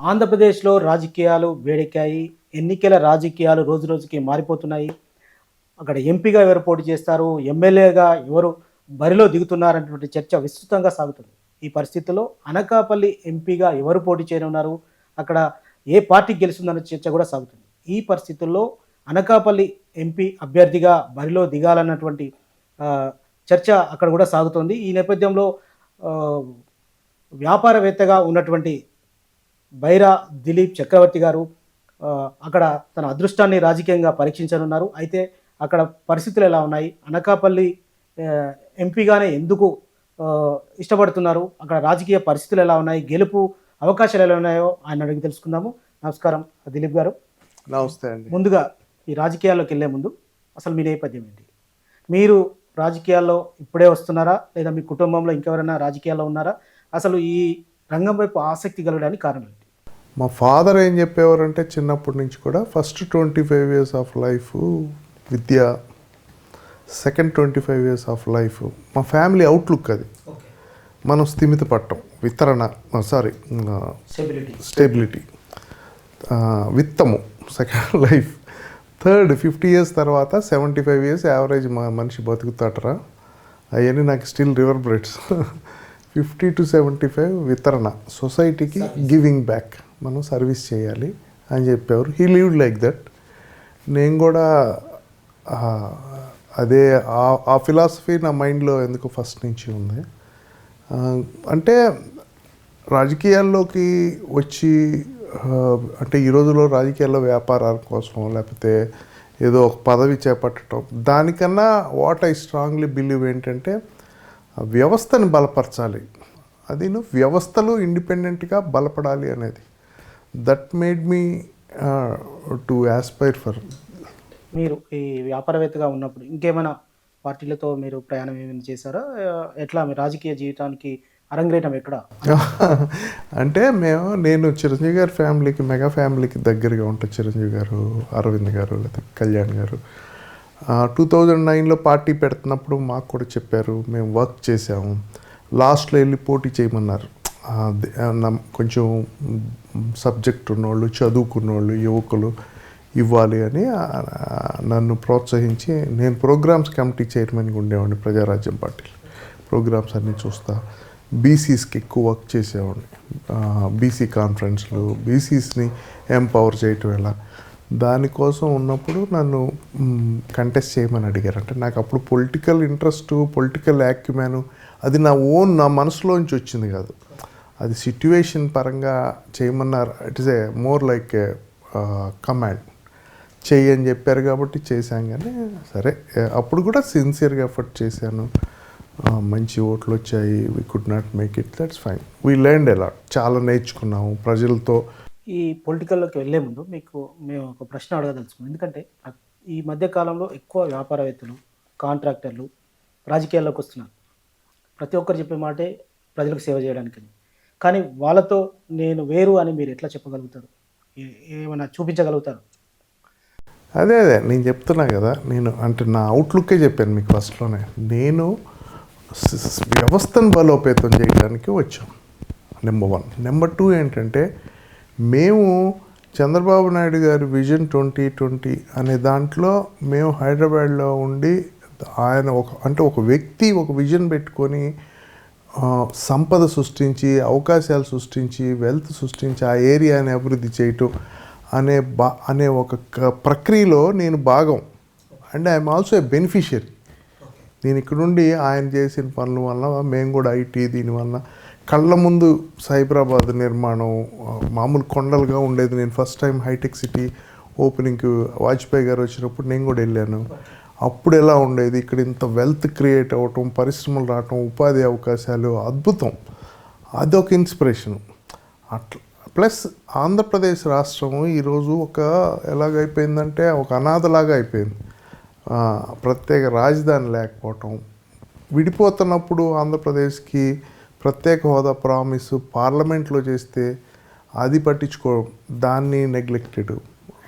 ఆంధ్రప్రదేశ్లో రాజకీయాలు వేడెక్కాయి. ఎన్నికల రాజకీయాలు రోజు రోజుకి మారిపోతున్నాయి. అక్కడ ఎంపీగా ఎవరు పోటీ చేస్తారు? ఎమ్మెల్యేగా ఎవరు బరిలో దిగుతున్నారనేటువంటి చర్చ విస్తృతంగా సాగుతుంది. ఈ పరిస్థితుల్లో అనకాపల్లి ఎంపీగా ఎవరు పోటీ చేయనున్నారు? అక్కడ ఏ పార్టీ గెలుస్తుందన్న చర్చ కూడా సాగుతుంది. ఈ పరిస్థితుల్లో అనకాపల్లి ఎంపీ అభ్యర్థిగా బరిలో దిగాలన్నటువంటి చర్చ అక్కడ కూడా సాగుతుంది. ఈ నేపథ్యంలో వ్యాపారవేత్తగా ఉన్నటువంటి బైరా దిలీప్ చక్రవర్తి గారు అక్కడ తన అదృష్టాన్ని రాజకీయంగా పరీక్షించనున్నారు. అయితే అక్కడ పరిస్థితులు ఎలా ఉన్నాయి? అనకాపల్లి ఎంపీగానే ఎందుకు ఇష్టపడుతున్నారు? అక్కడ రాజకీయ పరిస్థితులు ఎలా ఉన్నాయి? గెలుపు అవకాశాలు ఎలా ఉన్నాయో ఆయన అడిగి తెలుసుకుందాము. నమస్కారం దిలీప్ గారు. నమస్తే అండి. ముందుగా ఈ రాజకీయాల్లోకి వెళ్ళే ముందు అసలు మీ నేపథ్యం ఏంటి? మీరు రాజకీయాల్లో ఇప్పుడే వస్తున్నారా? లేదా మీ కుటుంబంలో ఇంకెవరైనా రాజకీయాల్లో ఉన్నారా? అసలు ఈ రంగం వైపు ఆసక్తి కలగడానికి కారణం ఏంటి? మా ఫాదర్ ఏం చెప్పేవారంటే చిన్నప్పటి నుంచి కూడా first twenty five years of life Vidya second twenty five years of life మా ఫ్యామిలీ అవుట్లుక్ అది. మనం స్థిమిత పట్టం వితరణ sorry stability విత్తము second life third fifty years తర్వాత సెవెంటీ ఫైవ్ ఇయర్స్ యావరేజ్ మా మనిషి బతుకుతాటరా అవన్నీ నాకు still river breads fifty to seventy five వితరణ సొసైటీకి గివింగ్ బ్యాక్ మనం సర్వీస్ చేయాలి అని చెప్పేవారు. హీ లీవ్ లైక్ దట్ నేను కూడా అదే ఆ- ఆ ఫిలాసఫీ నా మైండ్లో ఎందుకు ఫస్ట్ నుంచి ఉంది? అంటే రాజకీయాల్లోకి వచ్చి అంటే ఈ రోజుల్లో రాజకీయాల్లో వ్యాపారాల కోసం లేకపోతే ఏదో ఒక పదవి చేపట్టడం దానికన్నా వాట్ ఐ స్ట్రాంగ్లీ బిలీవ్ ఏంటంటే వ్యవస్థను బలపరచాలి. అది వ్యవస్థలు ఇండిపెండెంట్గా బలపడాలి అనేది. That made me to aspire for మీరు ఈ వ్యాపారవేత్తగా ఉన్నప్పుడు ఇంకేమైనా పార్టీలతో మీరు ప్రయాణం ఏమైనా చేశారా? ఆ, ఎట్లా మీ రాజకీయ జీవితానికి అరంగేయటం ఎక్కడ? అంటే మేము నేను చిరంజీవి గారి ఫ్యామిలీకి మెగా ఫ్యామిలీకి దగ్గరగా ఉంటాను చిరంజీవి గారు అరవింద్ గారు లేదా కళ్యాణ్ గారు. టూ థౌజండ్ నైన్లో పార్టీ పెడుతున్నప్పుడు మాకు కూడా చెప్పారు మేము వర్క్ చేసాము లాస్ట్లో వెళ్ళి పోటీ చేయమన్నారు. కొంచెం సబ్జెక్ట్ ఉన్నోళ్ళు చదువుకున్నోళ్ళు యువకులు ఇవ్వాలి అని నన్ను ప్రోత్సహించి నేను ప్రోగ్రామ్స్ కమిటీ చైర్మన్గా ఉండేవాడిని ప్రజారాజ్యం పార్టీలో. ప్రోగ్రామ్స్ అన్నీ చూస్తా. బీసీస్కి ఎక్కువ వర్క్ చేసేవాడిని. బీసీ కాన్ఫరెన్స్లు బీసీస్ని ఎంపవర్ చేయటం ఎలా? దానికోసం ఉన్నప్పుడు నన్ను కంటెస్ట్ చేయమని అడిగారు. అంటే నాకు అప్పుడు పొలిటికల్ ఇంట్రెస్ట్ పొలిటికల్ యాక్యుమ్యాను అది నా ఓన్ నా మనసులోంచి వచ్చింది కాదు. అది సిట్యువేషన్ పరంగా చేయమన్నారు. It is a more like a command చెయ్యి అని చెప్పారు కాబట్టి చేశాం కానీ సరే. అప్పుడు కూడా సిన్సియర్గా ఎఫర్ట్ చేశాను. మంచి ఓట్లు వచ్చాయి. We could not make it that's fine we learn ఎలా చాలా నేర్చుకున్నాము ప్రజలతో. ఈ పొలిటికల్లోకి వెళ్ళే ముందు మీకు మేము ఒక ప్రశ్న అడగదలుచుకున్నాం. ఎందుకంటే ఈ మధ్య కాలంలో ఎక్కువ వ్యాపారవేత్తలు కాంట్రాక్టర్లు రాజకీయాల్లోకి వస్తున్నారు. ప్రతి ఒక్కరు చెప్పే మాటే ప్రజలకు సేవ చేయడానికి కానీ వాళ్ళతో నేను వేరు అని మీరు ఎట్లా చెప్పగలుగుతారు? ఏమైనా చూపించగలుగుతారు? అదే అదే. నేను చెప్తున్నా కదా నేను అంటే నా అవుట్లుక్కే చెప్పాను మీకు ఫస్ట్లోనే. నేను వ్యవస్థను బలోపేతం చేయడానికి వచ్చాం నెంబర్ వన్ నెంబర్ టూ ఏంటంటే మేము చంద్రబాబు నాయుడు గారి విజన్ ట్వంటీ ట్వంటీ అనే దాంట్లో మేము హైదరాబాద్లో ఉండి ఆయన ఒక అంటే ఒక వ్యక్తి ఒక విజన్ పెట్టుకొని సంపద సృష్టించి అవకాశాలు సృష్టించి వెల్త్ సృష్టించి ఆ ఏరియాని అభివృద్ధి చేయటం అనే బా అనే ఒక ప్రక్రియలో నేను భాగం. And I'm also a beneficiary నేను ఇక్కడుండి ఆయన చేసిన పనుల వల్ల మేము కూడా ఐటీ దీనివల్ల కళ్ళ ముందు సైబరాబాద్ నిర్మాణం మామూలు కొండలుగా ఉండేది. నేను ఫస్ట్ టైం హైటెక్ సిటీ ఓపెనింగ్కి వాజ్పేయి గారు వచ్చినప్పుడు నేను కూడా వెళ్ళాను. అప్పుడు ఎలా ఉండేది? ఇక్కడ ఇంత వెల్త్ క్రియేట్ అవ్వటం పరిశ్రమలు రావటం ఉపాధి అవకాశాలు అద్భుతం. అదొక ఇన్స్పిరేషన్ అట్లా ప్లస్ ఆంధ్రప్రదేశ్ రాష్ట్రం ఈరోజు ఒక ఎలాగైపోయిందంటే ఒక అనాథలాగా అయిపోయింది. ప్రత్యేక రాజధాని లేకపోవటం. విడిపోతున్నప్పుడు ఆంధ్రప్రదేశ్కి ప్రత్యేక హోదా ప్రామిస్ పార్లమెంట్లో చేస్తే అది పట్టించుకోవడం దాన్ని నెగ్లెక్టెడ్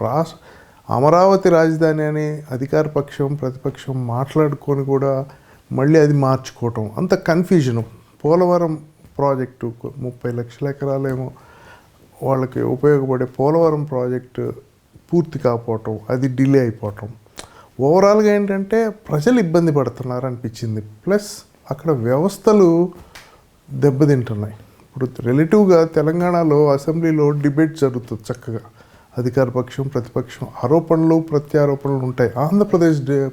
రాష్ట్ర అమరావతి రాజధాని అని అధికార పక్షం ప్రతిపక్షం మాట్లాడుకొని కూడా మళ్ళీ అది మార్చుకోవటం. అంత కన్ఫ్యూజన్ పోలవరం ప్రాజెక్టు ముప్పై లక్షల ఎకరాలేమో వాళ్ళకి ఉపయోగపడే పోలవరం ప్రాజెక్టు పూర్తి కాకపోవటం అది డిలే అయిపోవటం. ఓవరాల్గా ఏంటంటే ప్రజలు ఇబ్బంది పడుతున్నారు అనిపించింది. ప్లస్ అక్కడ వ్యవస్థలు దెబ్బతింటున్నాయి. ఇప్పుడు రిలేటివ్గా తెలంగాణలో అసెంబ్లీలో డిబేట్ జరుగుతుంది చక్కగా. అధికార పక్షం ప్రతిపక్షం ఆరోపణలు ప్రత్యారోపణలు ఉంటాయి. ఆంధ్రప్రదేశ్ డే-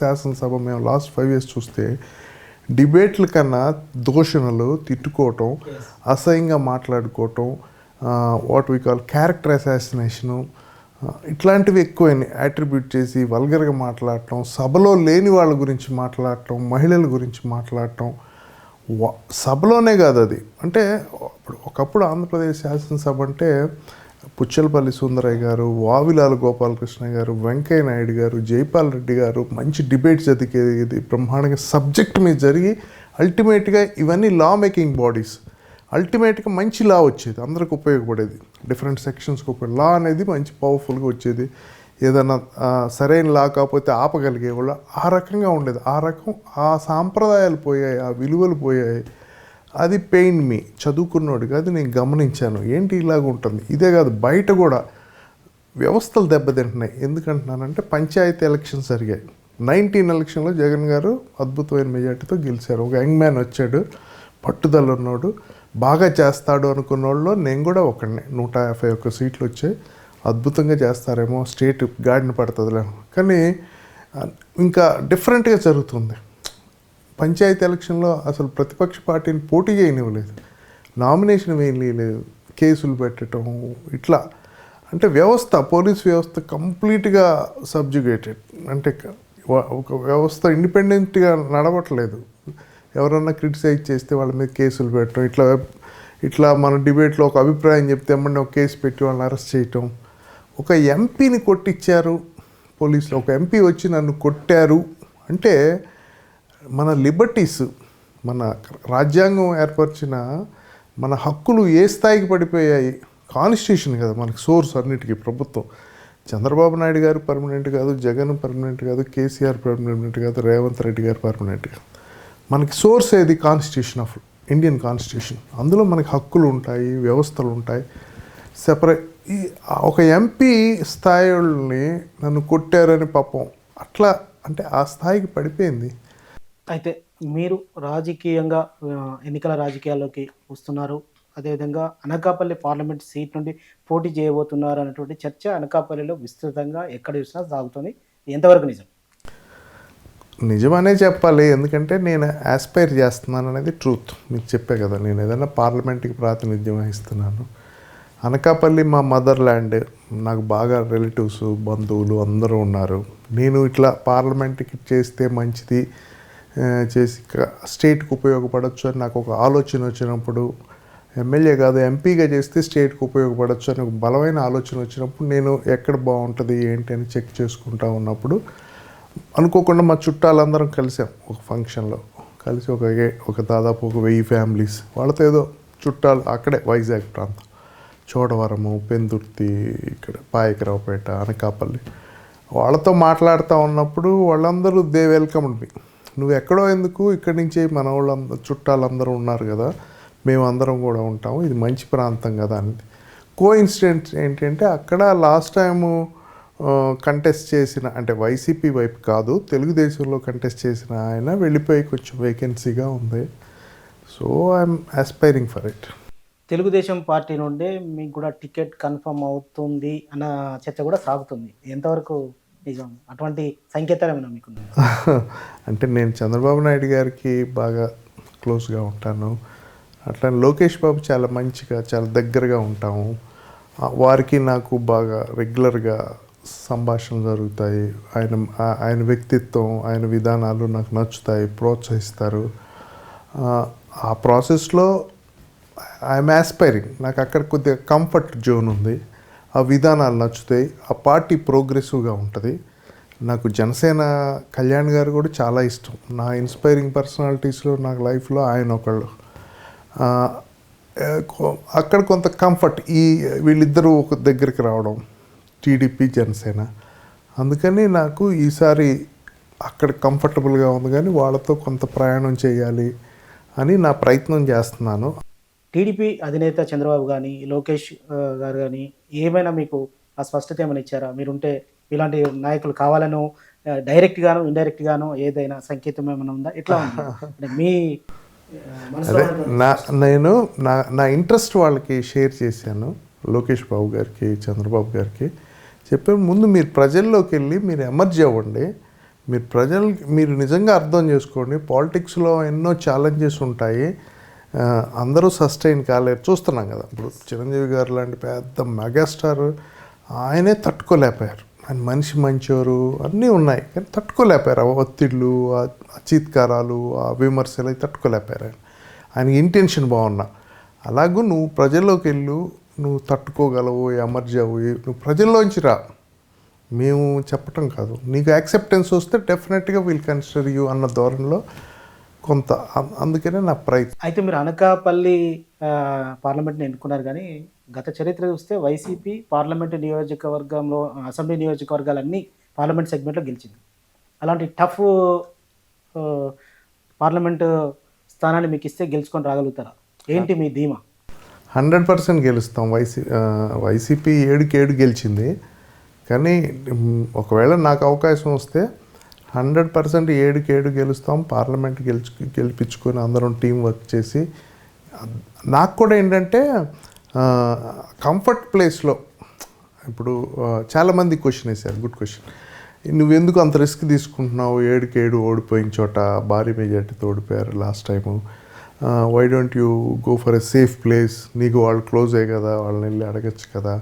శాసనసభ మేము లాస్ట్ ఫైవ్ ఇయర్స్ చూస్తే డిబేట్ల కన్నా దూషణలు తిట్టుకోవటం అసహ్యంగా మాట్లాడుకోవటం what we call character assassination ఇట్లాంటివి ఎక్కువైనాయి. అట్రిబ్యూట్ చేసి వల్గర్గా మాట్లాడటం సభలో లేని వాళ్ళ గురించి మాట్లాడటం మహిళల గురించి మాట్లాడటం సభలోనే కాదు అది. అంటే అప్పుడు ఒకప్పుడు ఆంధ్రప్రదేశ్ శాసనసభ అంటే పుచ్చలపల్లి సుందరయ్య గారు వావిలాల గోపాలకృష్ణ గారు వెంకయ్య నాయుడు గారు జైపాల్ రెడ్డి గారు మంచి డిబేట్ జరిగేది బ్రహ్మాండంగా సబ్జెక్ట్ మీద జరిగి అల్టిమేట్గా ఇవన్నీ లా మేకింగ్ బాడీస్ అల్టిమేట్గా మంచి లా వచ్చేది అందరికి ఉపయోగపడేది. డిఫరెంట్ సెక్షన్స్కి ఉపయోగ లా అనేది మంచి పవర్ఫుల్గా వచ్చేది. ఏదైనా సరైన లా కాకపోతే ఆపగలిగేవాళ్ళు ఆ రకంగా ఉండేది. ఆ రకం ఆ సాంప్రదాయాలు పోయాయి ఆ విలువలు పోయాయి. అది పెయిన్ మీ చదువుకున్నోడిగా కాదు నేను గమనించాను. ఏంటి ఇలాగ ఉంటుంది? ఇదే కాదు బయట కూడా వ్యవస్థలు దెబ్బతింటున్నాయి. ఎందుకంటున్నానంటే పంచాయతీ ఎలక్షన్స్ జరిగాయి. నైన్టీన్ ఎలక్షన్లో జగన్ గారు అద్భుతమైన మెజార్టీతో గెలిచారు. ఒక యంగ్ మ్యాన్ వచ్చాడు పట్టుదల ఉన్నాడు బాగా చేస్తాడు అనుకున్న వాళ్ళు నేను కూడా ఒకడిని. నూట యాభై ఒక్క సీట్లు వచ్చాయి. అద్భుతంగా చేస్తారేమో స్టేట్ గాడిన పడుతుందిలే కానీ ఇంకా డిఫరెంట్గా జరుగుతుంది. పంచాయతీ ఎలక్షన్లో అసలు ప్రతిపక్ష పార్టీని పోటీ చేయనివ్వలేదు. నామినేషన్ వేయలేదు కేసులు పెట్టడం ఇట్లా. అంటే వ్యవస్థ పోలీస్ వ్యవస్థ కంప్లీట్గా సబ్జుగేటెడ్. అంటే ఒక వ్యవస్థ ఇండిపెండెంట్గా నడవట్లేదు. ఎవరన్నా క్రిటిసైజ్ చేస్తే వాళ్ళ మీద కేసులు పెట్టడం ఇట్లా ఇట్లా మన డిబేట్లో ఒక అభిప్రాయం చెప్తే ఏమన్నా ఒక కేసు పెట్టి వాళ్ళని అరెస్ట్ చేయటం. ఒక ఎంపీని కొట్టించారు పోలీసులు. ఒక ఎంపీ వచ్చి నన్ను కొట్టారు. అంటే మన లిబర్టీస్ మన రాజ్యాంగం ఏర్పరిచిన మన హక్కులు ఏ స్థాయికి పడిపోయాయి? కాన్స్టిట్యూషన్ కదా మనకి సోర్స్ అన్నిటికీ ప్రభుత్వం. చంద్రబాబు నాయుడు గారు పర్మనెంట్ కాదు జగన్ పర్మనెంట్ కాదు కేసీఆర్ పర్మనెంట్ కాదు రేవంత్ రెడ్డి గారు పర్మనెంట్ కాదు. మనకి సోర్స్ ఏది? Constitution of Indian constitution. అందులో మనకి హక్కులు ఉంటాయి వ్యవస్థలు ఉంటాయి. సెపరేట్ ఈ ఒక ఎంపీ స్థాయిని నన్ను కొట్టారని పాపం అట్లా అంటే ఆ స్థాయికి పడిపోయింది. అయితే మీరు రాజకీయంగా ఎన్నికల రాజకీయాల్లోకి వస్తున్నారు. అదేవిధంగా అనకాపల్లి పార్లమెంట్ సీట్ నుండి పోటీ చేయబోతున్నారు అనేటువంటి చర్చ అనకాపల్లిలో విస్తృతంగా ఎక్కడ చూసినా సాగుతుంది. ఎంతవరకు నిజం? నిజమనే చెప్పాలి. ఎందుకంటే నేను ఆస్పైర్ చేస్తున్నాను అనేది ట్రూత్ మీకు చెప్పే కదా నేను ఏదైనా పార్లమెంట్కి ప్రాతినిధ్యం వహిస్తున్నాను. అనకాపల్లి మా మదర్ ల్యాండ్ నాకు బాగా రిలేటివ్స్ బంధువులు అందరూ ఉన్నారు. నేను ఇట్లా పార్లమెంట్కి చేస్తే మంచిది చేసి స్టేట్కి ఉపయోగపడవచ్చు అని నాకు ఒక ఆలోచన వచ్చినప్పుడు ఎమ్మెల్యే కాదు ఎంపీగా చేస్తే స్టేట్కి ఉపయోగపడవచ్చు అని ఒక బలమైన ఆలోచన వచ్చినప్పుడు నేను ఎక్కడ బాగుంటుంది ఏంటి అని చెక్ చేసుకుంటా ఉన్నప్పుడు అనుకోకుండా మా చుట్టాలందరం కలిసాం ఒక ఫంక్షన్లో. కలిసి ఒక ఒక దాదాపు ఒక వెయ్యి ఫ్యామిలీస్. వాళ్ళతో ఏదో చుట్టాలు అక్కడే వైజాగ్ ప్రాంతం. చోడవరము పెందుర్తి ఇక్కడ పాయకరావుపేట అనకాపల్లి. వాళ్ళతో మాట్లాడుతూ ఉన్నప్పుడు వాళ్ళందరూ దే వెల్కమ్ మీ. నువ్వు ఎక్కడో ఎందుకు ఇక్కడి నుంచి మన వాళ్ళందరూ చుట్టాలందరూ ఉన్నారు కదా మేము అందరం కూడా ఉంటాము. ఇది మంచి ప్రాంతం కదా అనేది కో ఇన్సిడెంట్ ఏంటంటే అక్కడ లాస్ట్ టైము కంటెస్ట్ చేసిన అంటే వైసీపీ వైపు కాదు తెలుగుదేశంలో కంటెస్ట్ చేసిన ఆయన వెళ్ళిపోయి కొంచెం వేకెన్సీగా ఉంది. So I'm aspiring for it Telugu Desam party నుండే మీకు కూడా టికెట్ కన్ఫర్మ్ అవుతుంది అన్న చర్చ కూడా సాగుతుంది. ఎంతవరకు నిజం. అటువంటి సంకేతాలు మీకు అంటే నేను చంద్రబాబు నాయుడు గారికి బాగా క్లోజ్గా ఉంటాను. అట్లా లోకేష్ బాబు చాలా మంచిగా చాలా దగ్గరగా ఉంటాము. వారికి నాకు బాగా రెగ్యులర్గా సంభాషణ జరుగుతాయి. ఆయన ఆయన వ్యక్తిత్వం ఆయన విధానాలు నాకు నచ్చుతాయి ప్రోత్సహిస్తారు. ఆ, ప్రాసెస్లో ఐఎమ్ యాస్పైరింగ్ నాకు అక్కడ కొద్దిగా కంఫర్ట్ జోన్ ఉంది. ఆ విధానాలు నచ్చుతాయి. ఆ పార్టీ ప్రోగ్రెసివ్గా ఉంటుంది. నాకు జనసేన కళ్యాణ్ గారు కూడా చాలా ఇష్టం. నా ఇన్స్పైరింగ్ పర్సనాలిటీస్లో నాకు లైఫ్లో ఆయన ఒకళ్ళు. కొ- అక్కడ కొంత కంఫర్ట్ ఈ వీళ్ళిద్దరూ ఒక దగ్గరికి రావడం టీడీపీ జనసేన. అందుకని నాకు ఈసారి అక్కడ కంఫర్టబుల్గా ఉంది కానీ వాళ్ళతో కొంత ప్రయాణం చేయాలి అని నా ప్రయత్నం చేస్తున్నాను. టీడీపీ అధినేత చంద్రబాబు కానీ లోకేష్ గారు కానీ ఏమైనా మీకు ఆ స్పష్టత ఏమైనా ఇచ్చారా? మీరుంటే ఇలాంటి నాయకులు కావాలను డైరెక్ట్ గాను ఇండైరెక్ట్ గాను ఏదైనా సంకేతం ఏమైనా ఉందా? అంటే మీ నా నేను నా నా ఇంట్రెస్ట్ వాళ్ళకి షేర్ చేశాను లోకేష్ బాబు గారికి చంద్రబాబు గారికి. చెప్పే ముందు మీరు ప్రజల్లోకి వెళ్ళి మీరు ఎమర్జ్ అవ్వండి. మీరు ప్రజలు మీరు నిజంగా అర్థం చేసుకోండి. పాలిటిక్స్లో ఎన్నో ఛాలెంజెస్ ఉంటాయి. అందరూ సస్టైన్ కాలేరు. చూస్తున్నాం కదా. ఇప్పుడు చిరంజీవి గారు లాంటి పెద్ద మెగాస్టార్ ఆయనే తట్టుకోలేకపోయారు. ఆయన మనిషి మంచోరు అన్నీ ఉన్నాయి. కానీ తట్టుకోలేకపోయారు. ఆ ఒత్తిళ్ళు ఆ చీత్కారాలు ఆ విమర్శలు అవి తట్టుకోలేకపోయారు ఆయన. ఆయన ఇంటెన్షన్ బాగున్నా. అలాగూ నువ్వు ప్రజల్లోకి వెళ్ళు. నువ్వు తట్టుకోగలవు ఎమర్జావు నువ్వు ప్రజల్లోంచి రా. మేము చెప్పటం కాదు. నీకు యాక్సెప్టెన్స్ వస్తే డెఫినెట్గా విల్ కన్సిడర్ యూ అన్న ధోరణిలో కొంత అందుకనే నా ప్రయత్నం. అయితే మీరు అనకాపల్లి పార్లమెంట్ని ఎన్నుకున్నారు కానీ గత చరిత్ర చూస్తే వైసీపీ పార్లమెంటు నియోజకవర్గంలో అసెంబ్లీ నియోజకవర్గాలన్నీ పార్లమెంట్ సెగ్మెంట్లో గెలిచింది. అలాంటి టఫ్ పార్లమెంటు స్థానాన్ని మీకు ఇస్తే గెలుచుకొని రాగలుగుతారా? ఏంటి మీ ధీమా? హండ్రెడ్ పర్సెంట్ గెలుస్తాం. వైసీ వైసీపీ ఏడుకి ఏడు గెలిచింది. కానీ ఒకవేళ నాకు అవకాశం వస్తే హండ్రెడ్ పర్సెంట్ ఏడుకి ఏడు గెలుస్తాం పార్లమెంట్ గెలుచు గెలిపించుకొని అందరం టీం వర్క్ చేసి నాకు కూడా ఏంటంటే కంఫర్ట్ ప్లేస్లో ఇప్పుడు చాలామంది క్వశ్చన్ వేశారు గుడ్ క్వశ్చన్. నువ్వెందుకు అంత రిస్క్ తీసుకుంటున్నావు? ఏడుకి ఏడు ఓడిపోయిన చోట భారీ మెజార్టీతో ఓడిపోయారు last time. Why don't you go for a safe place నీకు వాళ్ళు క్లోజే కదా వాళ్ళని వెళ్ళి అడగచ్చు కదా.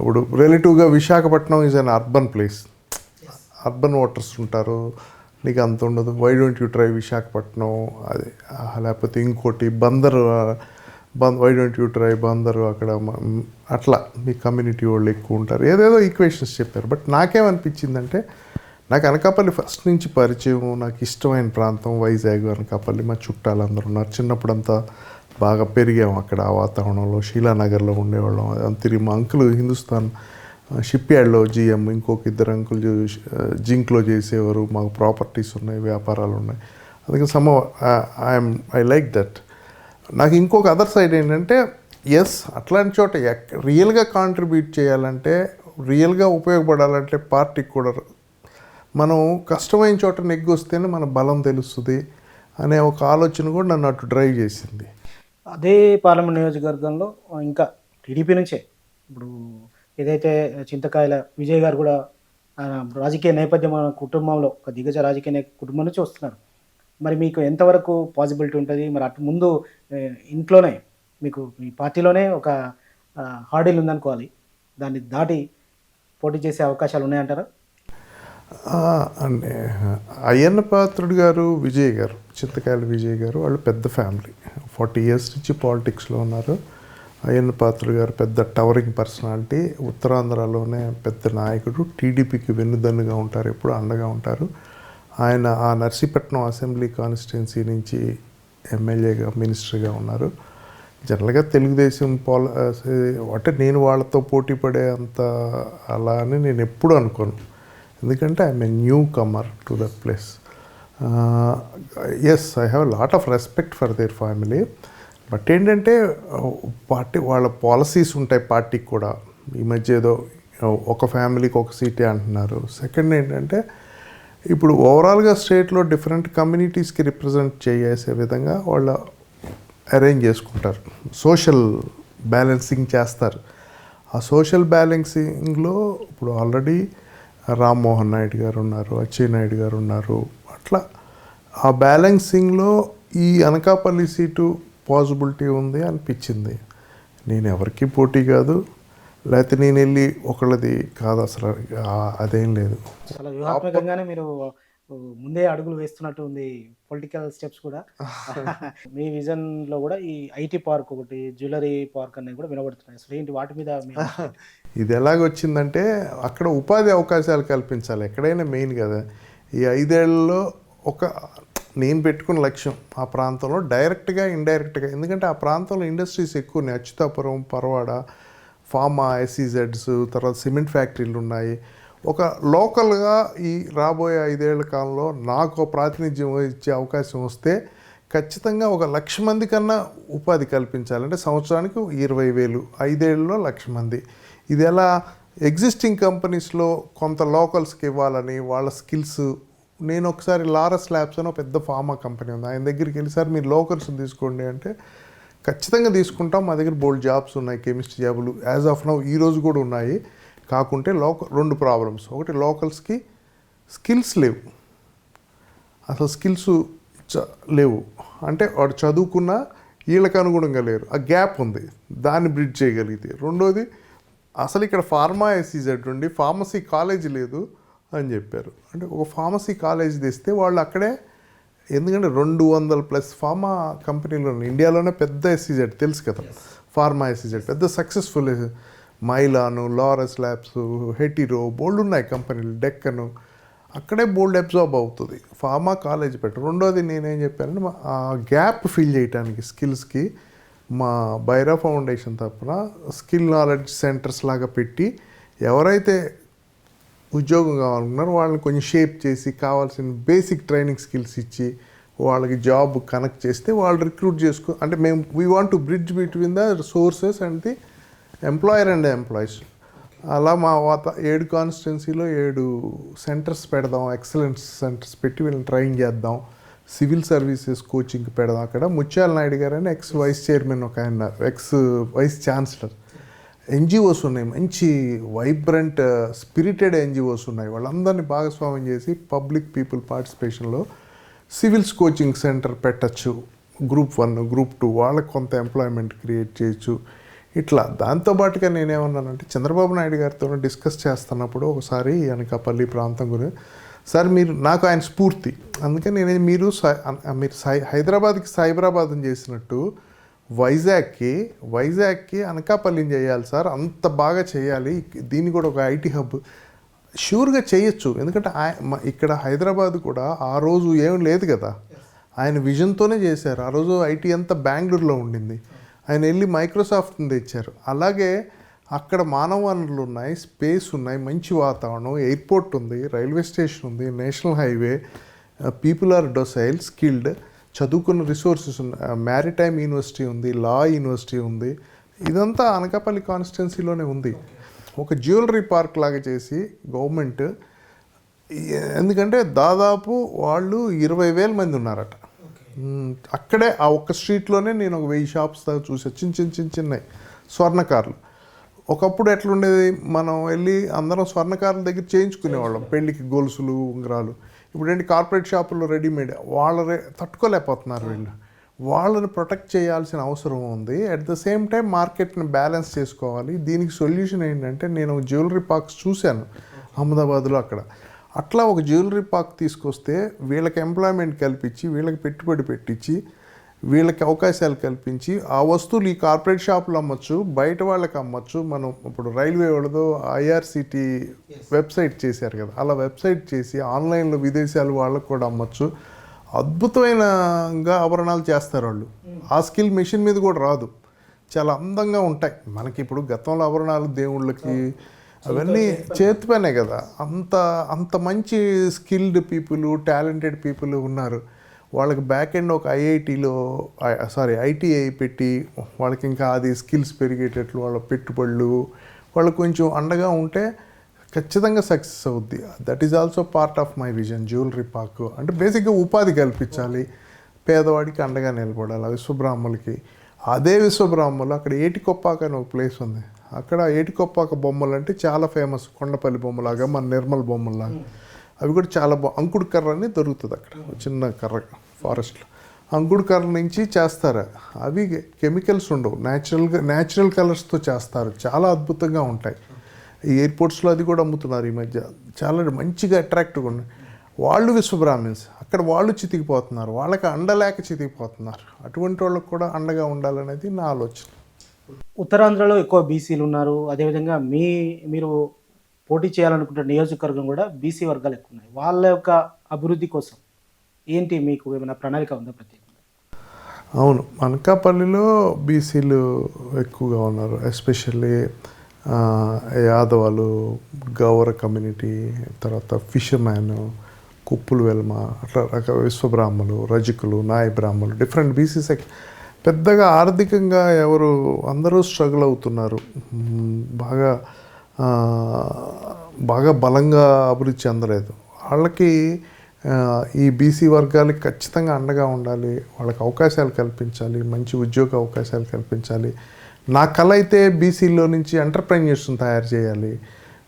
ఇప్పుడు రిలేటివ్గా Visakhapatnam is an urban place urban voters ఉంటారు. నీకు అంత ఉండదు. Why don't you try Visakhapatnam అది లేకపోతే ఇంకోటి బందర్ బంద్ why don't you try Bandar అక్కడ అట్లా మీ కమ్యూనిటీ వాళ్ళు ఎక్కువ ఉంటారు. ఏదేదో ఈక్వేషన్స్ చెప్పారు. బట్ నాకేమనిపించిందంటే నాకు అనకాపల్లి ఫస్ట్ నుంచి పరిచయం నాకు ఇష్టమైన ప్రాంతం వైజాగ్ అనకాపల్లి. మా చుట్టాలు అందరూ ఉన్నారు. చిన్నప్పుడంతా బాగా పెరిగాము అక్కడ ఆ వాతావరణంలో. శీలానగర్లో ఉండేవాళ్ళం. తిరిగి మా అంకుల్ హిందుస్థాన్ షిప్ యార్డ్లో జిఎం ఇంకొక ఇద్దరు అంకుల్ జింక్లో చేసేవారు. మాకు ప్రాపర్టీస్ ఉన్నాయి వ్యాపారాలు ఉన్నాయి. అందుకని some I'm I like that నాకు ఇంకొక అదర్ సైడ్ ఏంటంటే ఎస్ అట్లాంటి చోట ఎక్ రియల్గా కాంట్రిబ్యూట్ చేయాలంటే రియల్గా ఉపయోగపడాలంటే పార్టీకి కూడా మనం కష్టమైన చోట నెగ్గొస్తేనే మన బలం తెలుస్తుంది అనే ఒక ఆలోచన కూడా నన్ను అటు డ్రైవ్ చేసింది. అదే పార్లమెంట్ నియోజకవర్గంలో ఇంకా టీడీపీ నుంచే. ఇప్పుడు ఏదైతే చింతకాయల విజయ్ గారు కూడా రాజకీయ నేపథ్యం కుటుంబంలో ఒక దిగ్గజ రాజకీయ కుటుంబం నుంచి వస్తున్నారు. మరి మీకు ఎంతవరకు పాసిబిలిటీ ఉంటుంది? మరి అటు ముందు ఇంట్లోనే మీకు మీ పార్టీలోనే ఒక హార్డీల్ ఉందనుకోవాలి. దాన్ని దాటి పోటీ చేసే అవకాశాలు ఉన్నాయంటారా? అంటే అయ్యన్న పాత్రుడు గారు విజయ్ గారు చింతకాయల విజయ్ గారు వాళ్ళు పెద్ద ఫ్యామిలీ. ఫార్టీ ఇయర్స్ నుంచి పాలిటిక్స్లో ఉన్నారు. అయ్యన్న పాత్రుడు గారు పెద్ద టవరింగ్ పర్సనాలిటీ ఉత్తరాంధ్రలోనే పెద్ద నాయకుడు టీడీపీకి వెన్నుదన్నుగా ఉంటారు ఎప్పుడు అండగా ఉంటారు. ఆయన ఆ నర్సీపట్నం అసెంబ్లీ కాన్స్టిట్యున్సీ నుంచి ఎమ్మెల్యేగా మినిస్టర్గా ఉన్నారు. జనరల్గా తెలుగుదేశం పాల అంటే నేను వాళ్ళతో పోటీ పడే అంత అలా అని నేను ఎప్పుడు అనుకోను. ఎందుకంటే I'm a newcomer to the place. Yes I have lot of respect for their family. But ఏంటంటే పార్టీ వాళ్ళ పాలసీస్ ఉంటాయి పార్టీకి కూడా. ఈ మధ్య ఏదో ఒక ఫ్యామిలీకి ఒక సీటే అంటున్నారు. సెకండ్ ఏంటంటే ఇప్పుడు ఓవరాల్గా స్టేట్లో డిఫరెంట్ కమ్యూనిటీస్కి రిప్రజెంట్ చేసే విధంగా వాళ్ళ అరేంజ్ చేసుకుంటారు. సోషల్ బ్యాలెన్సింగ్ చేస్తారు. ఆ సోషల్ బ్యాలెన్సింగ్లో ఇప్పుడు ఆల్రెడీ రామ్మోహన్ నాయుడు గారు ఉన్నారు అచ్చయ్య నాయుడు గారు ఉన్నారు. అట్లా ఆ బ్యాలెన్సింగ్లో ఈ అనకాపల్లి సీటు పాసిబిలిటీ ఉంది అనిపించింది. నేను ఎవరికి పోటీ కాదు. లేకపోతే నేను వెళ్ళి ఒకళ్ళది కాదు అసలు. అదేం లేదు. చాలా వ్యూహాత్మకంగానే మీరు ముందే అడుగులు వేస్తున్నట్టు ఉంది పొలిటికల్ స్టెప్స్ కూడా. మీ విజన్లో కూడా ఈ ఐటీ పార్క్ ఒకటి జ్యువెలరీ పార్క్ అనేది కూడా వినబడుతున్నాయి. అసలు ఏంటి వాటి మీద ఇది ఎలాగొచ్చిందంటే అక్కడ ఉపాధి అవకాశాలు కల్పించాలి. ఎక్కడైనా మెయిన్ కదా. ఈ ఐదేళ్ళలో ఒక నేను పెట్టుకున్న లక్ష్యం ఆ ప్రాంతంలో డైరెక్ట్గా ఇండైరెక్ట్గా. ఎందుకంటే ఆ ప్రాంతంలో ఇండస్ట్రీస్ ఎక్కువ ఉన్నాయి. అచ్యుతాపురం పరవాడ ఫార్మా ఎస్ఈజెడ్స్ తర్వాత సిమెంట్ ఫ్యాక్టరీలు ఉన్నాయి. ఒక లోకల్గా ఈ రాబోయే ఐదేళ్ళ కాలంలో నాకు ప్రాతినిధ్యం ఇచ్చే అవకాశం వస్తే ఖచ్చితంగా ఒక లక్ష మంది కన్నా ఉపాధి కల్పించాలంటే సంవత్సరానికి ఇరవై వేలు ఐదేళ్ళలో లక్ష మంది. ఇది ఎలా? ఎగ్జిస్టింగ్ కంపెనీస్లో కొంత లోకల్స్కి ఇవ్వాలని వాళ్ళ స్కిల్స్ నేను ఒకసారి లారస్ ల్యాబ్స్ అని ఒక పెద్ద ఫార్మా కంపెనీ ఉంది. ఆయన దగ్గరికి వెళ్ళి సార్ మీరు లోకల్స్ తీసుకోండి. అంటే ఖచ్చితంగా తీసుకుంటాం. మా దగ్గర బోల్డ్ జాబ్స్ ఉన్నాయి కెమిస్ట్రీ జాబులు. యాజ్ ఆఫ్ నౌ ఈ రోజు కూడా ఉన్నాయి. కాకుంటే లోక రెండు ప్రాబ్లమ్స్. ఒకటి లోకల్స్కి స్కిల్స్ లేవు. అసలు స్కిల్స్ చ లేవు. అంటే వాడు చదువుకున్న వీళ్ళకి అనుగుణంగా లేరు. ఆ గ్యాప్ ఉంది. దాన్ని బ్రిడ్జ్ చేయగలిగితే. రెండోది అసలు ఇక్కడ ఫార్మా ఎస్సీజెడ్ ఉండి ఫార్మసీ కాలేజ్ లేదు. అని చెప్పారు. అంటే ఒక ఫార్మసీ కాలేజ్ తెస్తే వాళ్ళు అక్కడే ఎందుకంటే రెండు వందల ప్లస్ ఫార్మా కంపెనీలు ఉన్నాయి. ఇండియాలోనే పెద్ద ఎస్సీజెడ్ తెలుసు కదా. ఫార్మా ఎస్సీజెడ్ పెద్ద సక్సెస్ఫుల్ మైలాను లారస్ ల్యాబ్స్ హెటిరో బోల్డ్ ఉన్నాయి కంపెనీలు. డెక్కను. అక్కడే బోల్డ్ అబ్జార్బ్ అవుతుంది. ఫార్మా కాలేజ్ పెట్టు. రెండోది నేనేం చెప్పానంటే మా- ఆ గ్యాప్ ఫిల్ చేయడానికి స్కిల్స్కి మా బైరా ఫౌండేషన్ తరపున స్కిల్ నాలెడ్జ్ సెంటర్స్ లాగా పెట్టి ఎవరైతే ఉద్యోగం కావాలనుకున్నారు వాళ్ళని కొంచెం షేప్ చేసి కావాల్సిన బేసిక్ ట్రైనింగ్ స్కిల్స్ ఇచ్చి వాళ్ళకి జాబ్ కనెక్ట్ చేస్తే వాళ్ళు రిక్రూట్ చేసుకో అంటే మేము we want to bridge between the sources and the employer and employees అలా మా వాత ఏడు కాన్స్టిట్యున్సీలో ఏడు సెంటర్స్ పెడదాం ఎక్సలెన్స్ సెంటర్స్ పెట్టి వీళ్ళని ట్రైన్ చేద్దాం. సివిల్ సర్వీసెస్ కోచింగ్ పెడదాం అక్కడ. ముత్యాల నాయుడు గారు అని ఎక్స్ వైస్ చైర్మన్ ఒక ఆయన ఎక్స్ వైస్ ఛాన్సలర్ ఎన్జిఓస్ ఉన్నాయి. మంచి వైబ్రెంట్ స్పిరిటెడ్ uh, ఎన్జిఓస్ ఉన్నాయి. వాళ్ళందరినీ భాగస్వామ్యం చేసి పబ్లిక్ పీపుల్ పార్టిసిపేషన్లో సివిల్స్ కోచింగ్ సెంటర్ పెట్టచ్చు. గ్రూప్ వన్ గ్రూప్ టూ వాళ్ళకి కొంత ఎంప్లాయ్మెంట్ క్రియేట్ చేయొచ్చు. ఇట్లా దాంతోపాటుగా నేనేమన్నానంటే చంద్రబాబు నాయుడు గారితో డిస్కస్ చేస్తున్నప్పుడు ఒకసారి అనకాపల్లి ప్రాంతం గురించి సార్ మీరు నాకు ఆయన స్ఫూర్తి. అందుకని నేను మీరు సై- మీరు సై హైదరాబాద్కి సైబరాబాద్ని చేసినట్టు వైజాగ్కి వైజాగ్కి అనకాపల్లిని చేయాలి సార్. అంత బాగా చేయాలి. దీన్ని కూడా ఒక ఐటీ హబ్. షూర్గా చేయొచ్చు. ఎందుకంటే ఇక్కడ హైదరాబాద్ కూడా ఆ రోజు ఏం లేదు కదా. ఆయన విజన్తోనే చేశారు. ఆ రోజు ఐటీ అంతా బెంగళూరులో ఉండింది. ఆయన వెళ్ళి మైక్రోసాఫ్ట్ని తెచ్చారు. అలాగే అక్కడ మానవ వనరులు ఉన్నాయి స్పేస్ ఉన్నాయి మంచి వాతావరణం ఎయిర్పోర్ట్ ఉంది రైల్వే స్టేషన్ ఉంది national highway people are docile skilled. చదువుకున్న రిసోర్సెస్ ఉన్నాయి మ్యారిటైమ్ యూనివర్సిటీ ఉంది లా యూనివర్సిటీ ఉంది. ఇదంతా అనకాపల్లి కాన్స్టిట్యున్సీలోనే ఉంది. ఒక జ్యువెలరీ పార్క్ లాగా చేసి గవర్నమెంట్ ఎందుకంటే దాదాపు వాళ్ళు ఇరవై వేల మంది ఉన్నారట. అక్కడే ఆ ఒక్క స్ట్రీట్లోనే నేను ఒక వెయ్యి షాప్స్ దాకా చూసా. చిన్న చిన్న చిన్న చిన్నవి స్వర్ణకారులు. ఒకప్పుడు ఎట్లుండేది? మనం వెళ్ళి అందరం స్వర్ణకారుల దగ్గర చేయించుకునేవాళ్ళం. పెళ్ళికి గొలుసులు ఉంగరాలు. ఇప్పుడు ఏంటి కార్పొరేట్ షాపుల్లో రెడీమేడ్ వాళ్ళ తట్టుకోలేకపోతున్నారు వీళ్ళు. వాళ్ళని ప్రొటెక్ట్ చేయాల్సిన అవసరం ఉంది. అట్ ద సేమ్ టైం మార్కెట్ని బ్యాలెన్స్ చేసుకోవాలి. దీనికి సొల్యూషన్ ఏంటంటే నేను జ్యువెలరీ పార్క్స్ చూశాను అహ్మదాబాద్లో అక్కడ. అట్లా ఒక జ్యువెలరీ పార్క్ తీసుకొస్తే వీళ్ళకి ఎంప్లాయ్మెంట్ కల్పించి వీళ్ళకి పెట్టుబడి పెట్టించి వీళ్ళకి అవకాశాలు కల్పించి ఆ వస్తువులు ఈ కార్పొరేట్ షాపులు అమ్మొచ్చు బయట వాళ్ళకి అమ్మొచ్చు. మనం ఇప్పుడు రైల్వే వాళ్ళదో ఐఆర్సిటీ వెబ్సైట్ చేశారు కదా అలా వెబ్సైట్ చేసి ఆన్లైన్లో విదేశాలు వాళ్ళకు కూడా అమ్మొచ్చు. అద్భుతమైనగా ఆభరణాలు చేస్తారు వాళ్ళు. ఆ స్కిల్ మెషిన్ మీద కూడా రాదు. చాలా అందంగా ఉంటాయి. మనకి ఇప్పుడు గతంలో ఆభరణాలు దేవుళ్ళకి అవన్నీ చేతి పనే. కదా. అంత అంత మంచి స్కిల్డ్ పీపుల్ టాలెంటెడ్ పీపుల్ ఉన్నారు. వాళ్ళకి బ్యాక్ ఎండ్ ఒక ఐఐటిలో సారీ ఐటీఐ పెట్టి వాళ్ళకి ఇంకా అది స్కిల్స్ పెరిగేటట్లు వాళ్ళ పెట్టుబడులు వాళ్ళకి కొంచెం అండగా ఉంటే ఖచ్చితంగా సక్సెస్ అవుద్ది. That is also part of my vision jewellery park అంటే బేసిక్గా ఉపాధి కల్పించాలి. పేదవాడికి అండగా నిలబడాలి విశ్వబ్రాహ్మలకి అదే విశ్వబ్రాహ్మలు అక్కడ ఏటికొప్పాక అని ఒక ప్లేస్ ఉంది. అక్కడ ఏటికొప్పాక బొమ్మలు అంటే చాలా ఫేమస్ కొండపల్లి బొమ్మలాగా మన నిర్మల్ బొమ్మలాగా అవి కూడా చాలా బా అంకుడు కర్ర అని దొరుకుతుంది అక్కడ చిన్న కర్ర ఫారెస్ట్లో. అంకుడు కర్ర నుంచి చేస్తారు? అవి కెమికల్స్ ఉండవు. న్యాచురల్గా న్యాచురల్ కలర్స్తో చేస్తారు. చాలా అద్భుతంగా ఉంటాయి. ఈ ఎయిర్పోర్ట్స్లో అది కూడా అమ్ముతున్నారు ఈ మధ్య. చాలా మంచిగా అట్రాక్టివ్గా ఉన్నాయి. వాళ్ళు విశ్వబ్రాహ్మిన్స్ అక్కడ వాళ్ళు చితికిపోతున్నారు. వాళ్ళకి అండలేక చితికిపోతున్నారు. అటువంటి వాళ్ళకి కూడా అండగా ఉండాలనేది నా ఆలోచన. ఉత్తరాంధ్రలో ఎక్కువ బీసీలు ఉన్నారు. అదేవిధంగా మీ మీరు పోటీ చేయాలనుకుంటున్న నియోజకవర్గం కూడా బీసీ వర్గాలు ఎక్కువ ఉన్నాయి. వాళ్ళ యొక్క అభివృద్ధి కోసం ఏంటి మీకు ఏమైనా ప్రణాళిక ఉందా ప్రత్యేకంగా అవును అనకాపల్లిలో బీసీలు ఎక్కువగా ఉన్నారు. ఎస్పెషల్లీ యాదవాలు గౌర కమ్యూనిటీ తర్వాత ఫిషర్మ్యాన్ కుప్పులు వెల్మ అట్లా రక విశ్వబ్రాహ్మలు రజకులు నాయ బ్రాహ్మలు డిఫరెంట్ బీసీ సెక్ పెద్దగా ఆర్థికంగా ఎవరు అందరూ స్ట్రగుల్ అవుతున్నారు. బాగా బాగా బలంగా అభివృద్ధి చెందలేదు. వాళ్ళకి ఈ బీసీ వర్గాలకి ఖచ్చితంగా అండగా ఉండాలి. వాళ్ళకి అవకాశాలు కల్పించాలి. మంచి ఉద్యోగ అవకాశాలు కల్పించాలి. నా కళ అయితే బీసీలో నుంచి ఎంటర్ప్రెన్యూర్స్ని తయారు చేయాలి.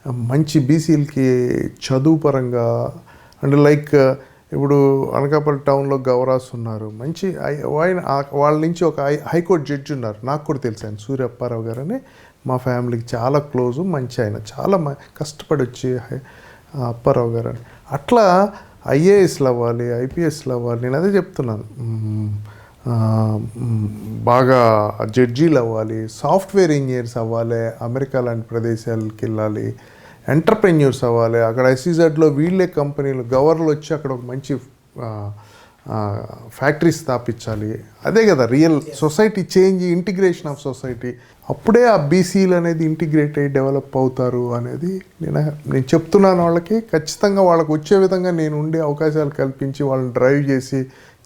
మంచి బీసీలకి చదువు పరంగా అండ్ లైక్ ఇప్పుడు అనకాపల్లి టౌన్లో గౌరాస్ ఉన్నారు. మంచి ఆయన వాళ్ళ నుంచి ఒక హై హైకోర్టు జడ్జి ఉన్నారు. నాకు కూడా తెలుసు ఆయన. సూర్యప్పారావు గారు అని మా ఫ్యామిలీకి చాలా క్లోజు మంచి ఆయన. చాలా మ- కష్టపడి వచ్చి అప్పారావు గారు అని. అట్లా ఐఏఎస్లు అవ్వాలి ఐపీఎస్లు అవ్వాలి నేను అదే చెప్తున్నాను. బాగా జడ్జీలు అవ్వాలి సాఫ్ట్వేర్ ఇంజనీర్స్ అవ్వాలి అమెరికా లాంటి ప్రదేశాలకు వెళ్ళాలి ఎంటర్ప్రెన్యూర్స్ అవ్వాలి. అక్కడ ఎస్సీజెడ్లో వీళ్ళే కంపెనీలు గవర్నర్లు వచ్చి అక్కడ ఒక మంచి ఫ్యాక్టరీస్ స్థాపించాలి. అదే కదా real society change integration of society. అప్పుడే ఆ బీసీలు అనేది ఇంటిగ్రేట్ అయ్యి డెవలప్ అవుతారు అనేది నేను నేను చెప్తున్నాను వాళ్ళకి. ఖచ్చితంగా వాళ్ళకి వచ్చే విధంగా నేను ఉండే అవకాశాలు కల్పించి వాళ్ళని డ్రైవ్ చేసి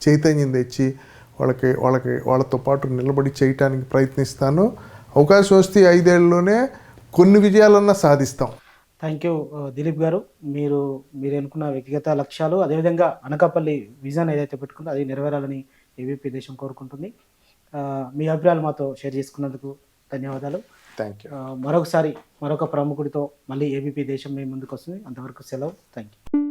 చైతన్యం తెచ్చి వాళ్ళకి వాళ్ళకి వాళ్ళతో పాటు నిలబడి చేయటానికి ప్రయత్నిస్తాను. అవకాశం వస్తే ఐదేళ్ళలోనే కొన్ని విజయాలన్నా సాధిస్తాం. థ్యాంక్ యూ దిలీప్ గారు. మీరు మీరు అనుకున్న వ్యక్తిగత లక్ష్యాలు అదేవిధంగా అనకాపల్లి విజన్ ఏదైతే పెట్టుకుందో అది నెరవేరాలని ఏబీపీ దేశం కోరుకుంటుంది. మీ అభిప్రాయాలు మాతో షేర్ చేసుకున్నందుకు ధన్యవాదాలు. థ్యాంక్ యూ మరొకసారి మరొక ప్రముఖుడితో మళ్ళీ ఏబీపీ దేశం మీ ముందుకు వస్తుంది. అంతవరకు సెలవు. Thank you